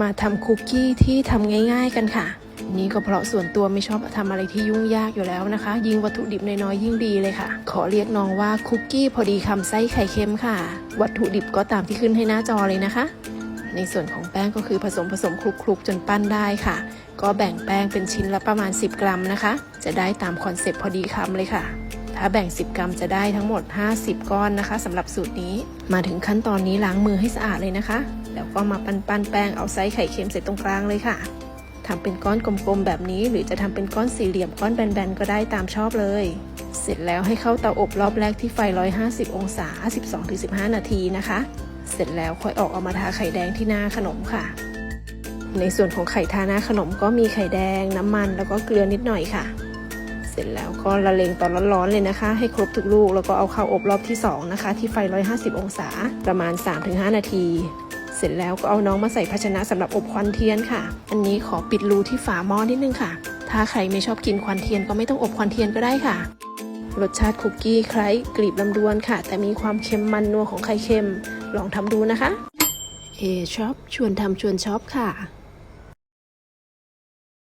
มาทำคุกกี้ที่ทำง่าย ๆ กันค่ะ นี่ก็เพราะส่วนตัวไม่ชอบทำอะไรที่ยุ่งยากอยู่แล้วนะคะ ยิ่งวัตถุดิบน้อยๆยิ่งดีเลยค่ะ ขอเรียกน้องว่าคุกกี้พอดีคำไส้ไข่เค็มค่ะ วัตถุดิบก็ตามที่ขึ้นให้หน้าจอเลยนะคะ ในส่วนของแป้งก็คือผสมผสมคลุกๆ จนปั้นได้ค่ะ ก็แบ่งแป้งเป็นชิ้นละประมาณ 10 กรัมนะคะ จะได้ตามคอนเซปต์พอดีคำเลยค่ะ ถ้าแบ่ง 10 กรัมจะได้ทั้งหมด 50 ก้อนนะคะสำหรับสูตรนี้ มาถึงขั้นตอนนี้ล้างมือให้สะอาดเลยนะคะ แล้วก็มาปั้นแป้งเอาไซส้ไข่เค็มใส่ตรงกลางเลยค่ะทำเป็นก้อนกลมๆแบบนี้ หรือจะทำเป็นก้อนสี่เหลี่ยมก้อนแบนๆก็ได้ตามชอบเลย เสร็จแล้วให้เข้าเตาอบรอบแรกที่ไฟ 150 องศา 12-15 นาทีนะคะ เสร็จแล้วค่อยออกเอามาทาไข่แดงที่หน้าขนมค่ะ ในส่วนของไข่ทาหน้าขนมก็มีไข่แดงน้ำมันแล้วก็เกลือนิดหน่อยค่ะ สร็จแล้วก็ละเลงตอนร้อนๆเลยนะคะ ให้ครบทุกลูกแล้วก็เอาเข้าอบรอบที่ 2 นะคะ ที่ไฟ 150 องศาประมาณ 3-5 นาที เสร็จแล้วก็เอาน้องมาใส่ภาชนะสำหรับอบควันเทียนค่ะ อันนี้ขอปิดรูที่ฝาหม้อนิดนึงค่ะ ถ้าใครไม่ชอบกินควันเทียนก็ไม่ต้องอบควันเทียนก็ได้ค่ะรสชาติคุกกี้คล้ายกลีบลำดวนค่ะ แต่มีความเค็มมันนัวของไข่เค็ม ลองทำดูนะคะ เอช็อปชวนทำชวนช็อปค่ะ